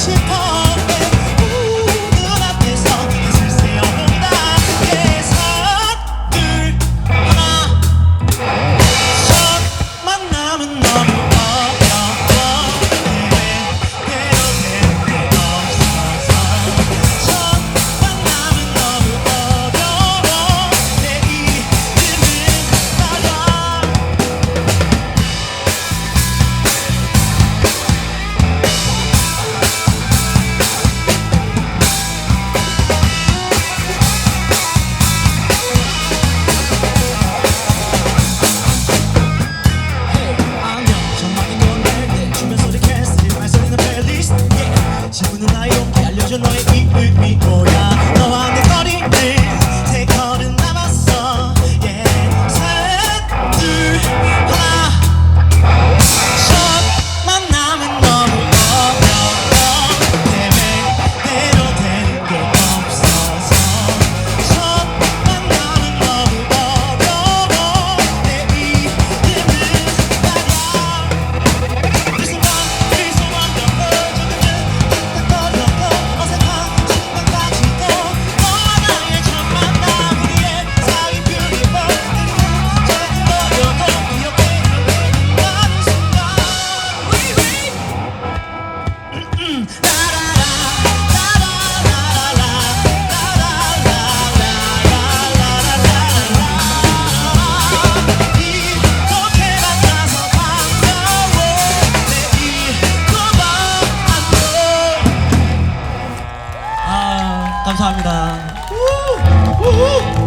些怕。je n'aurais eu with minute. 감사합니다.